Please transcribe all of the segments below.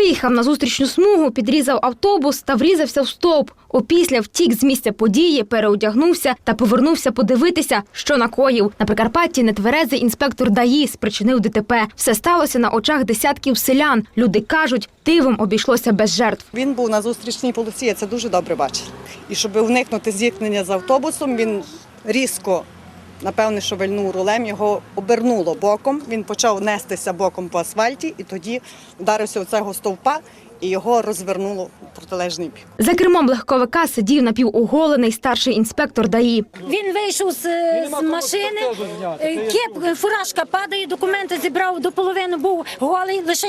Виїхав на зустрічну смугу, підрізав автобус та врізався в стовп. Опісля втік з місця події, переодягнувся та повернувся подивитися, що накоїв. На Прикарпатті нетверезий інспектор ДАІ спричинив ДТП. Все сталося на очах десятків селян. Люди кажуть, дивом обійшлося без жертв. Він був на зустрічній полосі, я це дуже добре бачила. І щоб уникнути зіткнення з автобусом, він різко, напевне, що вильнув рулем, його обернуло боком. Він почав нестися боком по асфальті і тоді вдарився у цього стовпа і його розвернуло в протилежний бік. За кермом легковика сидів напівоголений старший інспектор ДАІ. Він вийшов з, з машини, е, кеп, фуражка падає, документи зібрав до половини, був голий, лише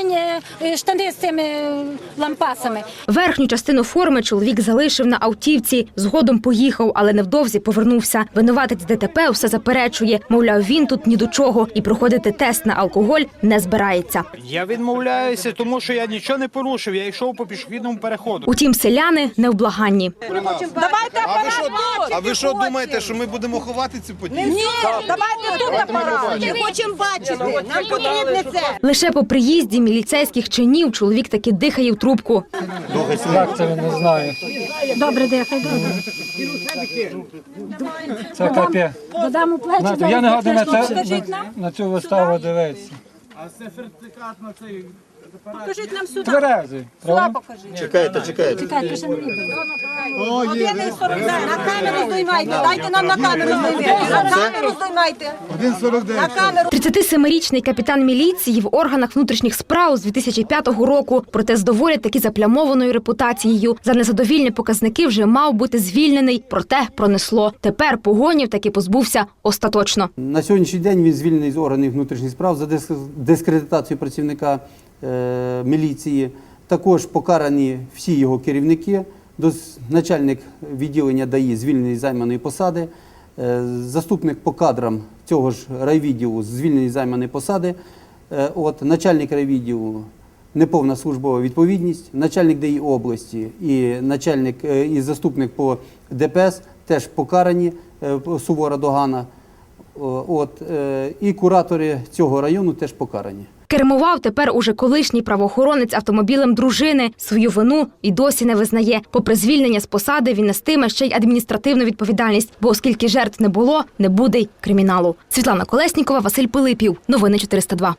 е, штани з цими е, лампасами. Верхню частину форми чоловік залишив на автівці. Згодом поїхав, але невдовзі повернувся. Винуватець ДТП все заперечує. Мовляв, він тут ні до чого і проходити тест на алкоголь не збирається. Я відмовляюся, тому що я нічого не порушив. Я йшов по пішохідному переходу. Утім, селяни невблаганні. Давайте А ви що, а ви що думаєте, що ми будемо ховати цю подію? Ні, давайте тут апарат. Ми хочемо бачити. Нам потрібне це. Лише по приїзді міліцейських чинів чоловік таки дихає в трубку. Як це не знаю? Добре, дихай, добре. Це капє. Додам у плечі. Знаєте, я не гадаю на, це, Покажіть на, нам. на цю виставу дивитися. Покажіть нам сюди. Тверезий, правда? Чекайте, чекайте. Чекайте, ще не відео. Один і. На камеру здоймайте. Дайте нам на камеру здоймайте. На камеру здоймайте. На камеру. 37-річний капітан міліції в органах внутрішніх справ з 2005 року. Проте з доволі таки заплямованою репутацією. За незадовільні показники вже мав бути звільнений, проте пронесло. Тепер погонів таки позбувся остаточно. На сьогоднішній день він звільнений з органів внутрішніх справ за диск- дискредитацію працівника міліції. Також покарані всі його керівники. Начальник відділення ДАІ звільнений займаної посади. Е, Заступник по кадрам цього ж райвідділу звільнений займаної посади. Е, От, начальник райвідділу неповна службова відповідність, начальник ДАІ області і начальник е, і заступник по ДПС теж покарані е, сувора догана. От, е, і куратори цього району теж покарані. Кермував тепер уже колишній правоохоронець автомобілем дружини. Свою вину і досі не визнає. Попри звільнення з посади, він нестиме ще й адміністративну відповідальність, бо оскільки жертв не було, не буде й криміналу. Світлана Колеснікова, Василь Пилипів. Новини 402.